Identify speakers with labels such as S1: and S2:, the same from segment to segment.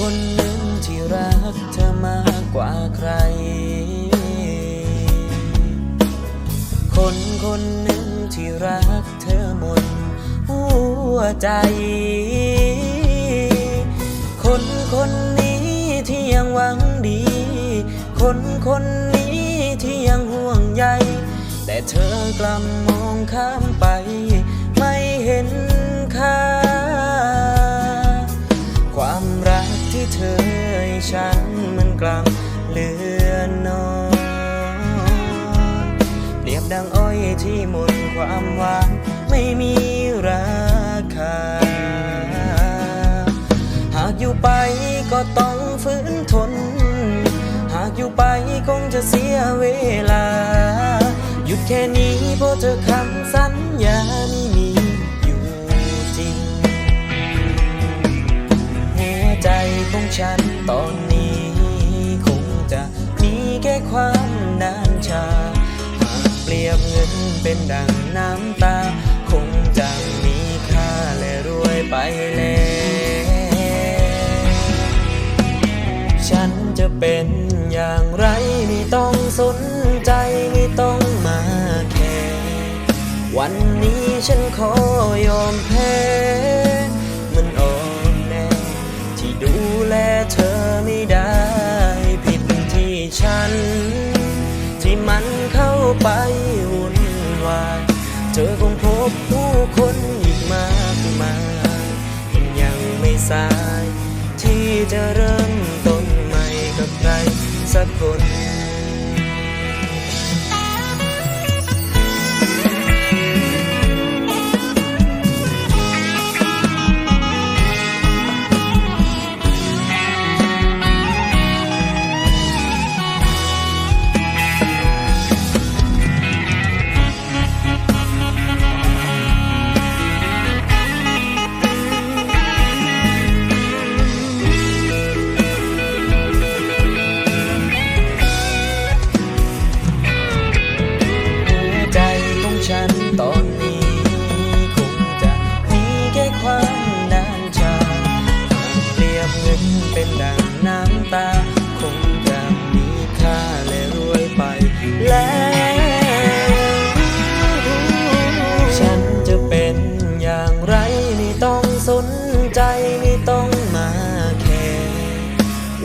S1: คนหนึ่งที่รักเธอมากกว่าใคร คนคนหนึ่งที่รักเธอหมดหัวใจ คนคนนี้ที่ยังหวังดี คนคนนี้ที่ยังห่วงใย แต่เธอกลับมองข้ามไป กลับเลือน้อยเปรียบดังอ้อยที่หมดความหวานไม่มีราคา หากอยู่ไปก็ต้องฝืนทน หากอยู่ไปคงจะเสียเวลา หยุดแค่นี้เพราะเธอคำสัญญานี่มีอยู่จริง หัวใจของฉันตอนนี้ จะมีแค่ความนานชาหากเปรียบเงินเป็นดังน้ำตา คงจะมีค่าและรวยไปแล้วฉันจะเป็นอย่างไรไม่ต้องสนใจไม่ต้องมาแคร์วันนี้ฉันขอยอมแพ้ เธอคงพบผู้คนอีกมากมายมันยังไม่สาย ที่จะเริ่มต้นใหม่กับใครสักคน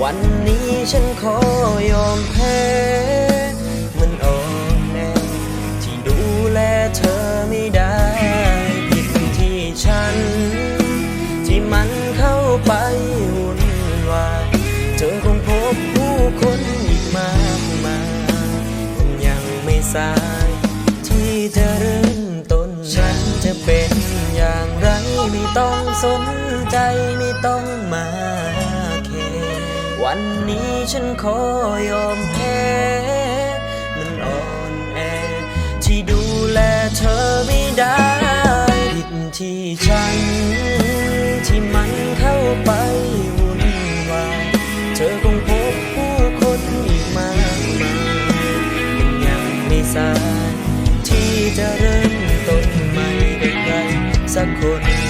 S1: วันนี้ฉันขอยอมแพ้ มันอ่อนแอที่ดูแลเธอไม่ได้ผิดที่ฉัน ที่มันเข้าไปวุ่นวายเธอคงพบผู้คนอีกมากมายคงยังไม่สาย ที่จะเริ่มต้นฉันจะเป็นอย่างไรไม่ต้องสนใจไม่ต้องมา วันนี้ฉันขอยอมแพ้มันอ่อนแอ ที่ดูแลเธอไม่ได้ผิดที่ฉัน ที่มันเข้าไปวุ่นวายเธอคงพบผู้คนอีกมากมายมันยังไม่สายที่จะเริ่มต้นใหม่กับใครสักคน